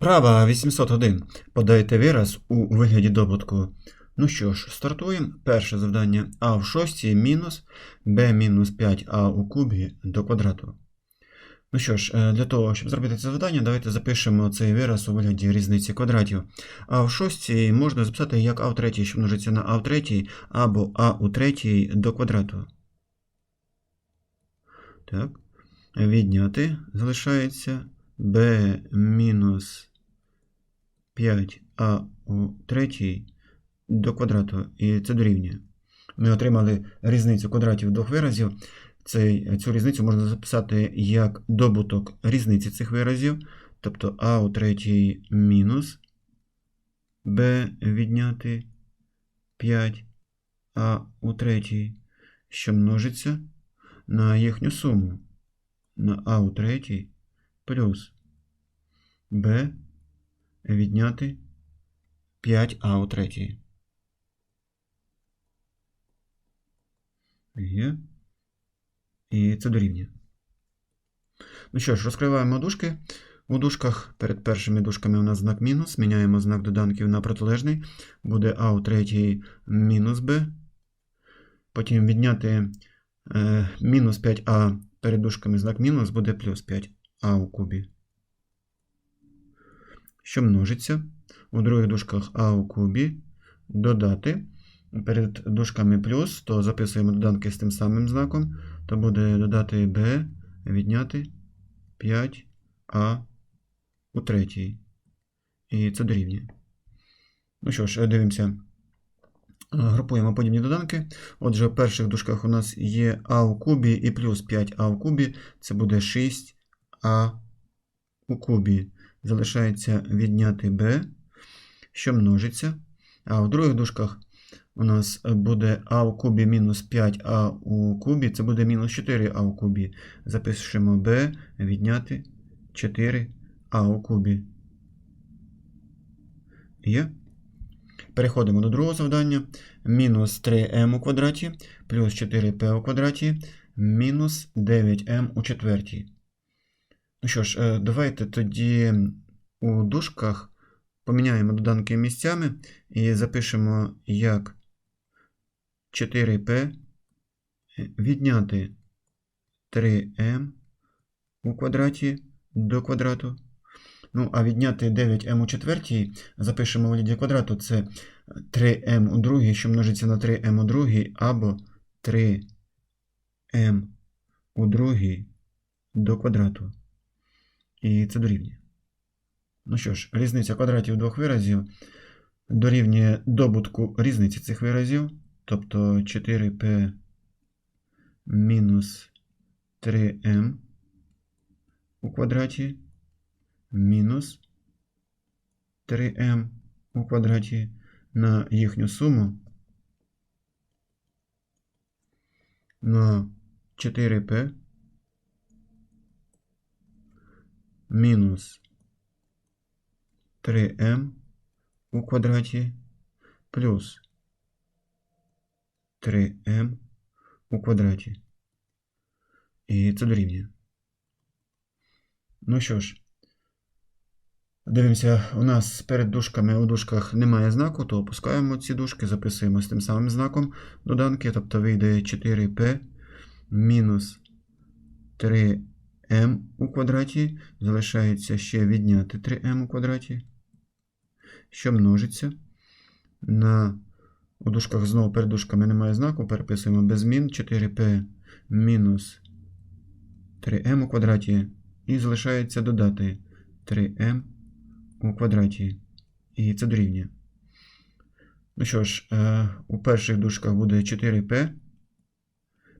Права 801. Подайте вираз у вигляді добутку. Ну що ж, стартуємо. Перше завдання а в шостій мінус b мінус 5а у кубі до квадрату. Ну що ж, е, для того, щоб зробити це завдання, давайте запишемо цей вираз у вигляді різниці квадратів. А в шостій можна записати як а в третій, що множиться на а в третій, або а у третій до квадрату. Так. Відняти залишається b мінус 5а у третій до квадрату, і це дорівнює. Ми отримали різницю квадратів двох виразів. Цей, цю різницю можна записати як добуток різниці цих виразів, тобто а у третій мінус b відняти 5, а у третій, що множиться на їхню суму на а у третій плюс b відняти 5а у третій. Є. І це дорівнює. Ну що ж, розкриваємо дужки. У дужках перед першими дужками у нас знак мінус. Міняємо знак доданків на протилежний. Буде а у третій мінус b. Потім відняти е, мінус 5а перед дужками знак мінус буде плюс 5а у кубі. Що множиться? У других дужках а у кубі додати. Перед дужками плюс, то записуємо доданки з тим самим знаком, то буде додати b, відняти 5а у третій. І це дорівнює. Ну що ж, дивимося. Групуємо подібні доданки. Отже, в перших дужках у нас є а у кубі і плюс 5а у кубі. Це буде 6а у кубі. Залишається відняти b, що множиться. А в других дужках у нас буде а у кубі мінус 5а у кубі. Це буде мінус 4а у кубі. Запишемо b, відняти 4а у кубі. Є? Переходимо до другого завдання. Мінус 3m у квадраті плюс 4p у квадраті мінус 9m у четвертій. Ну що ж, е, давайте тоді у дужках поміняємо доданки місцями і запишемо як 4p відняти 3m у квадраті до квадрату. Ну, а відняти 9m у четвертій запишемо у вигляді квадрату. Це 3m у другій, що множиться на 3m у другій, або 3m у другій до квадрату. І це дорівнює. Ну що ж, різниця квадратів двох виразів дорівнює добутку різниці цих виразів. Тобто 4p мінус 3m у квадраті мінус 3m у квадраті на їхню суму на 4p мінус 3m у квадраті плюс 3m у квадраті. І це дорівнює. Ну що ж, дивимося, у нас перед дужками у дужках немає знаку, то опускаємо ці дужки, записуємо з тим самим знаком доданки, тобто вийде 4p мінус 3m у квадраті. Залишається ще відняти 3m у квадраті, що множиться на у дужках знову перед дужками немає знаку, переписуємо без змін 4p мінус 3m у квадраті. І залишається додати 3m у квадраті. І це дорівнює. Ну що ж, у перших дужках буде 4p.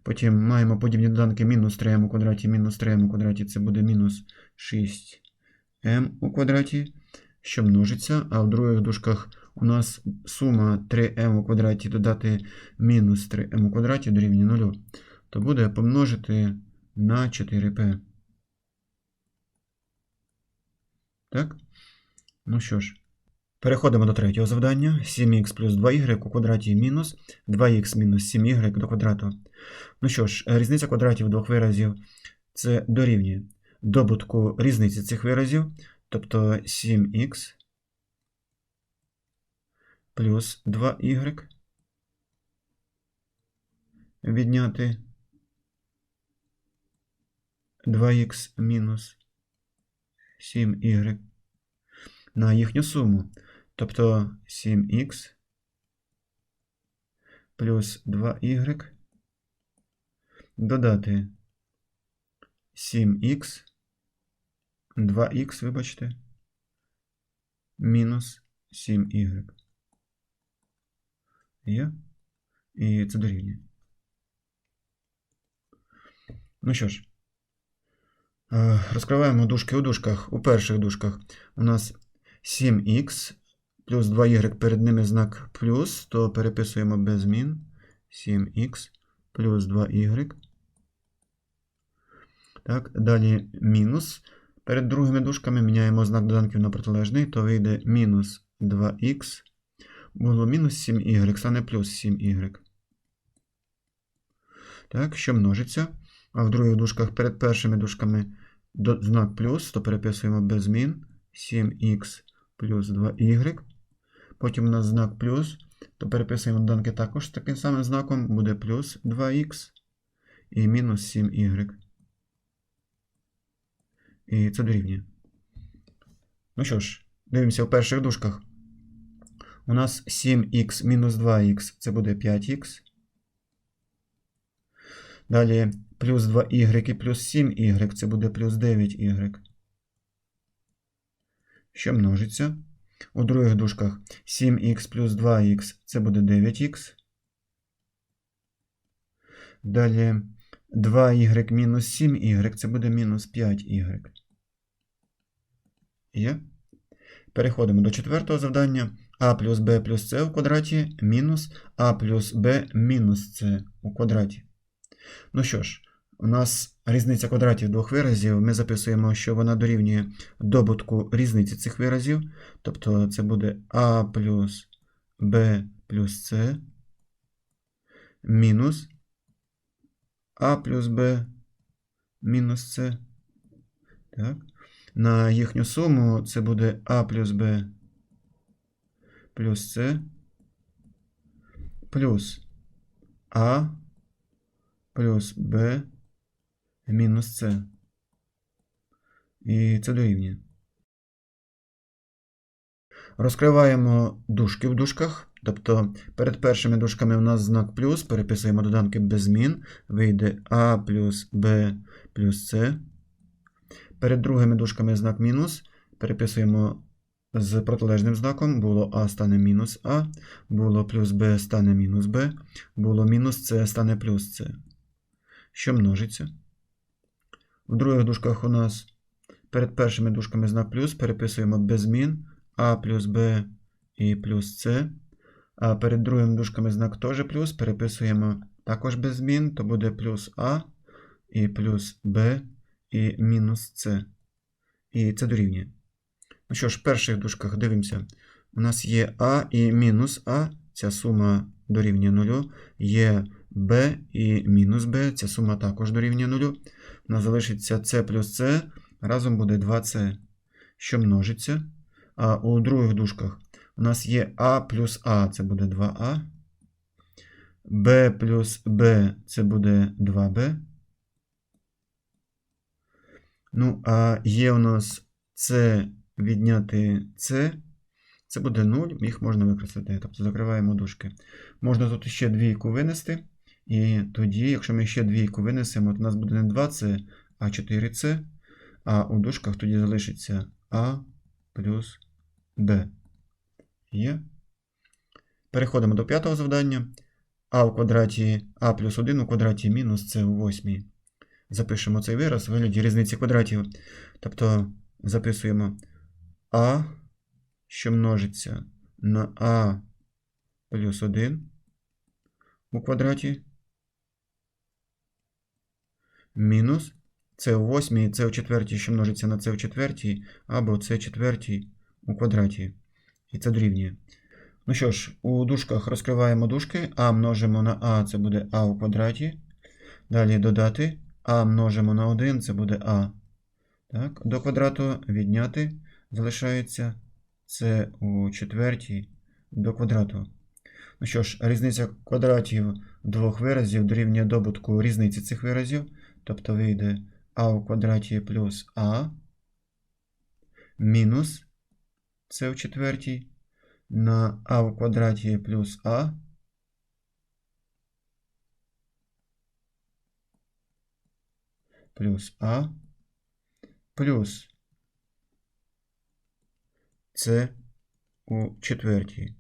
Потім маємо подібні доданки мінус 3m у квадраті, мінус 3m у квадраті це буде мінус 6m у квадраті, що множиться. А в других дужках у нас сума 3m у квадраті додати мінус 3m у квадраті дорівнює 0. То буде помножити на 4p. Так? Ну що ж, переходимо до третього завдання. 7х плюс 2y у квадраті мінус 2х мінус 7y до квадрату. Ну що ж, різниця квадратів двох виразів це дорівнює добутку різниці цих виразів. Тобто 7х плюс 2y відняти 2х мінус 7y на їхню суму. Тобто 7х плюс 2y додати 7х, 2х, вибачте, мінус 7y. Є? І це дорівнює. Ну що ж, е, розкриваємо дужки у дужках. У перших дужках у нас 7х плюс 2y перед ними знак плюс, то переписуємо без змін. 7х плюс 2y. Так, далі мінус. Перед другими дужками міняємо знак доданків на протилежний, то вийде мінус 2х. Було мінус 7y, стане плюс 7y. Так, що множиться. А в других дужках перед першими дужками знак плюс, то переписуємо без змін. 7х плюс 2y. Потім у нас знак плюс, то переписуємо доданки також таким самим знаком. Буде плюс 2х і мінус 7y. І це дорівнює. Ну що ж, дивимося в перших дужках. У нас 7х мінус 2х це буде 5х. Далі плюс 2y і плюс 7y це буде плюс 9y. Що множиться? У других дужках 7х плюс 2х це буде 9х. Далі 2y мінус 7y це буде мінус 5y. Є? Переходимо до четвертого завдання. а плюс b плюс c у квадраті мінус а плюс b мінус c у квадраті. Ну що ж, у нас різниця квадратів двох виразів. Ми записуємо, що вона дорівнює добутку різниці цих виразів. Тобто це буде а плюс b плюс c мінус а плюс b мінус c. Так. На їхню суму це буде а плюс b плюс c плюс а плюс b мінус c. І це дорівнює. Розкриваємо дужки в дужках. Тобто перед першими дужками у нас знак плюс, переписуємо доданки без змін. Вийде а плюс b плюс c. Перед другими дужками знак мінус. Переписуємо з протилежним знаком. Було а стане мінус а, було плюс b стане мінус b, було мінус c стане плюс c. Що множиться? В других дужках у нас перед першими дужками знак плюс, переписуємо без змін а плюс b і плюс c. А перед другими дужками знак теж плюс, переписуємо також без змін, то буде плюс а і плюс b і мінус c. І це дорівнює. Ну що ж, в перших дужках дивимося. У нас є а і мінус а, ця сума дорівнює 0. Є b і мінус b, ця сума також дорівнює 0. Нас залишиться c плюс c, разом буде 2c, що множиться. А у других дужках у нас є а плюс а, це буде 2а. b плюс b це буде 2b. Ну, а є у нас c відняти c, це буде 0, їх можна використати. Тобто закриваємо дужки. Можна тут ще двійку винести. І тоді, якщо ми ще двійку винесемо, то у нас буде не 2c, а 4c. А у дужках тоді залишиться а плюс b. Є. Переходимо до п'ятого завдання. а у квадраті а плюс 1 у квадраті мінус c у восьмій. Запишемо цей вираз у вигляді різниці квадратів. Тобто записуємо а, що множиться на а плюс 1 у квадраті. Мінус це у восьмій, це у четвертій, що множиться на це у четвертій, або це четвертій у квадраті. І це дорівнює. Ну що ж, у дужках розкриваємо дужки. А множимо на А, це буде А у квадраті. Далі додати. А множимо на 1, це буде А. Так, До квадрату відняти. залишається це у четвертій до квадрату. Ну що ж, різниця квадратів двох виразів дорівнює добутку різниці цих виразів. Тобто вийде а у квадраті плюс а мінус це в четвертій на а у квадраті плюс а плюс а плюс це у четвертій.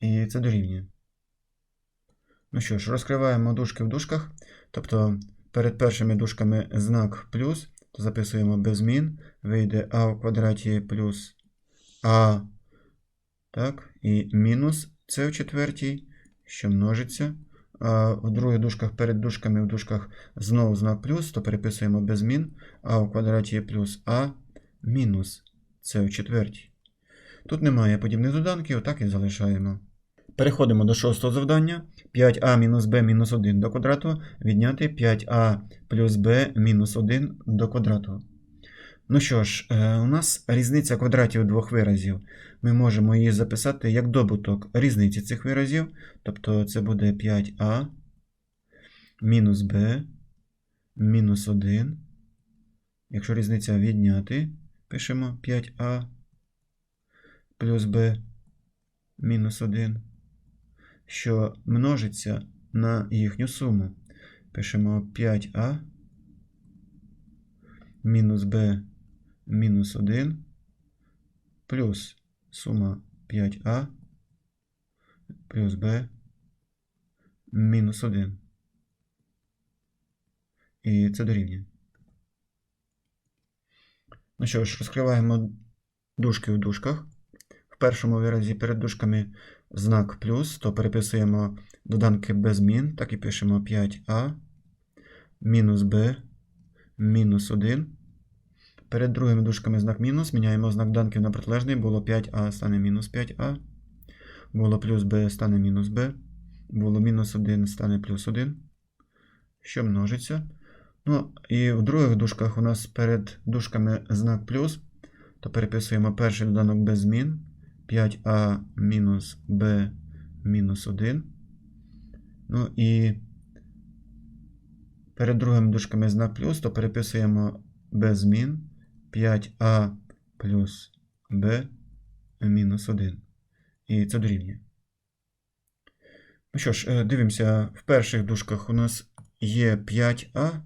І це дорівнює. Ну що ж, розкриваємо дужки в дужках. Тобто перед першими дужками знак плюс, то записуємо без змін. Вийде а у квадраті плюс а. Так, і мінус це в четвертій, що множиться. А в других дужках перед дужками в дужках знову знак плюс, то переписуємо без змін. а у квадраті плюс а мінус це в четвертій. Тут немає подібних доданків, отак і залишаємо. Переходимо до шостого завдання. 5а мінус b мінус 1 до квадрату відняти 5а плюс b мінус 1 до квадрату. Ну що ж, е, у нас різниця квадратів двох виразів. Ми можемо її записати як добуток різниці цих виразів. Тобто це буде 5а мінус b мінус 1. Якщо різниця відняти, пишемо 5а плюс b мінус 1 що множиться на їхню суму. Пишемо 5а мінус b мінус 1 плюс сума 5а плюс b мінус 1. І це дорівнює. Ну що ж, розкриваємо дужки в дужках. В першому виразі перед дужками знак плюс, то переписуємо доданки без змін, так і пишемо 5а мінус b мінус 1. Перед другими дужками знак мінус. Міняємо знак доданків на протилежний. Було 5а стане мінус 5а. Було плюс b стане мінус b. Було мінус 1 стане плюс 1. Що множиться. Ну, і в других дужках у нас перед дужками знак плюс, то переписуємо перший доданок без змін. 5а мінус b мінус 1. Ну і перед другими дужками знак плюс, то переписуємо без змін 5а плюс b мінус 1. І це дорівнює. Ну що ж, е, дивимося, в перших дужках у нас є 5а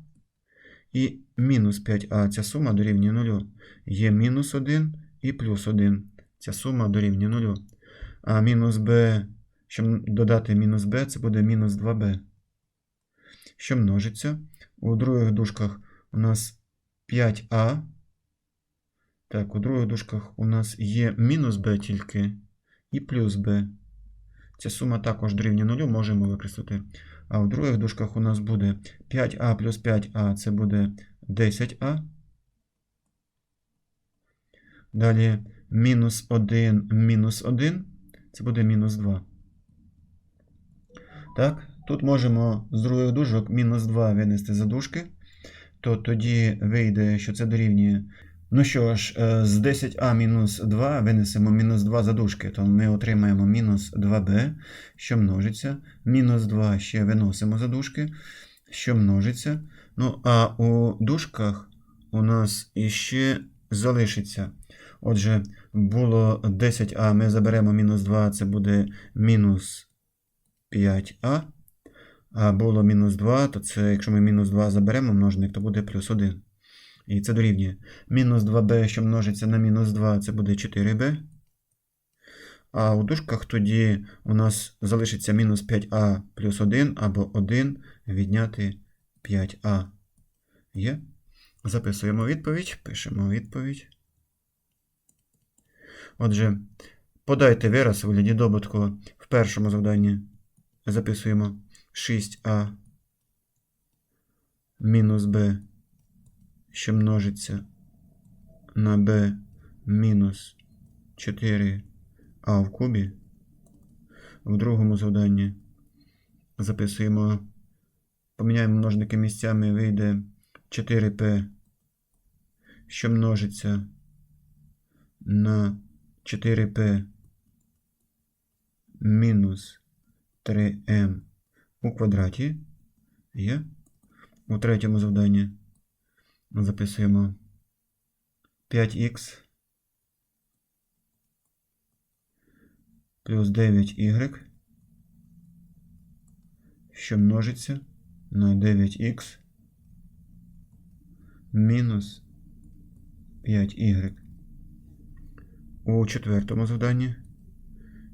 і мінус 5а. Ця сума дорівнює 0. Є мінус 1 і плюс 1. Ця сума дорівнює 0. А мінус b, щоб додати мінус b, це буде мінус 2b. Що множиться? У других дужках у нас 5а. Так, у других дужках у нас є мінус b тільки і плюс b. Ця сума також дорівнює 0, можемо використати. А в других дужках у нас буде 5а плюс 5а це буде 10а. Далі мінус 1 мінус 1, це буде мінус 2. Так, тут можемо з других дужок мінус 2 винести за дужки, то тоді вийде, що це дорівнює. Ну що ж, е, з 10а мінус 2 винесемо мінус 2 за дужки, то ми отримаємо мінус 2b, що множиться. Мінус 2 ще виносимо за дужки, що множиться. Ну, а у дужках у нас іще залишиться. Отже, було 10а, ми заберемо мінус 2, це буде мінус 5а. А було мінус 2, то це, якщо ми мінус 2 заберемо множник, то буде плюс 1. І це дорівнює. Мінус 2b, що множиться на мінус 2, це буде 4b. А у дужках тоді у нас залишиться мінус 5а плюс 1 або 1 відняти 5а. Є. Записуємо відповідь, пишемо відповідь. Отже, подайте вираз у вигляді добутку в першому завданні. Записуємо 6а мінус b, що множиться на b мінус 4а в кубі. В другому завданні записуємо, поміняємо множники місцями, вийде 4p, що множиться на 4p мінус 3m у квадраті є. У третьому завданні записуємо 5х плюс 9y, що множиться на 9х мінус 5y. У четвертому завданні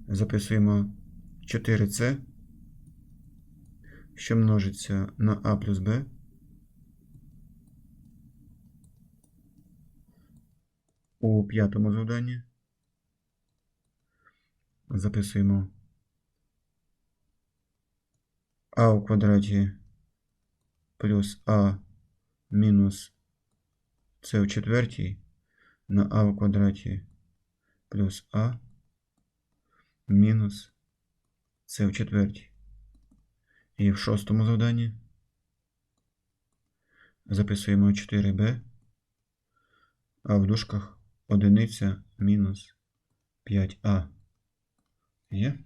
записуємо 4c, що множиться на а плюс b. У п'ятому завданні записуємо а у квадраті плюс а мінус c у четвертій на а у квадраті плюс а мінус c в четвертій. І в шостому завданні записуємо 4b, а в дужках одиниця мінус 5а. Є?